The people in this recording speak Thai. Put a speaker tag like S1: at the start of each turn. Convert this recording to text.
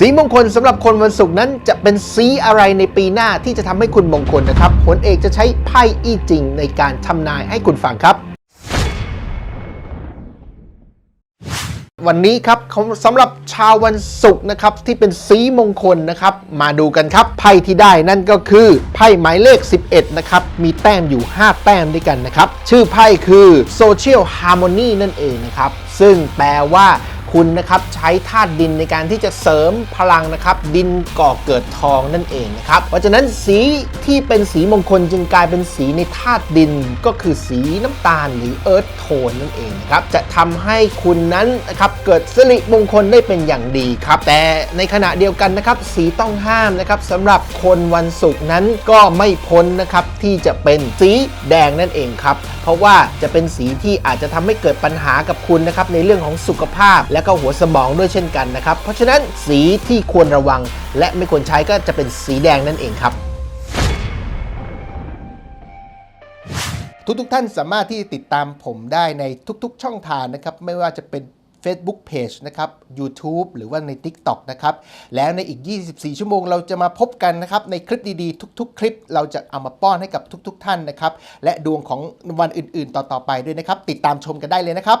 S1: สีมงคลสำหรับคนวันศุกร์นั้นจะเป็นสีอะไรในปีหน้าที่จะทำให้คุณมงคลนะครับผลเอกจะใช้ไพ่อี้จริงในการทำนายให้คุณฟังครับ วันนี้ครับสำหรับชาววันศุกร์นะครับที่เป็นสีมงคลนะครับมาดูกันครับไพ่ที่ได้นั่นก็คือไพ่หมายเลข 11นะครับมีแต้มอยู่ 5 แต้มด้วยกันนะครับชื่อไพ่คือ Social Harmony นั่นเองนะครับซึ่งแปลว่า คุณนะครับใช้ธาตุดินในการที่จะเสริมพลังนะครับ ดินก่อเกิดทองนั่นเองนะครับ เพราะฉะนั้นสีที่เป็นสีมงคลจึงกลายเป็นสีในธาตุดินก็คือสีน้ำตาลหรือเอิร์ธโทนนั่นเองนะครับจะทำให้คุณนั้นนะครับเกิดสิริมงคลได้เป็นอย่างดีครับ แต่ในขณะเดียวกันนะครับ สีต้องห้ามนะครับสำหรับคนวันศุกร์นั้นก็ไม่พ้นนะครับที่จะเป็นสีแดงนั่นเองครับ เพราะว่าจะเป็นสีที่อาจจะทำให้เกิดปัญหากับคุณนะครับในเรื่องของสุขภาพและก็หัวสมองด้วยเช่นกันนะครับ เพราะฉะนั้นสีที่ควรระวัง และไม่ควรใช้ก็จะเป็นสีแดงนั่นเองครับทุกๆทท่านสามารถที่ติดตามผมได้ในทุกๆช่องทางนะครับ ไม่ว่าจะเป็น Facebook Page นะครับ YouTube หรือว่าใน TikTok นะครับ แล้วในอีก 24 ชั่วโมงเราจะมาพบกันนะครับ ในคลิปดีๆ ทุก ๆ คลิปเราจะเอามาป้อนให้กับทุก ๆ ท่านนะครับ และดวงของวันอื่นๆ ต่อๆไปด้วยนะครับ ติดตามชมกันได้เลยนะครับ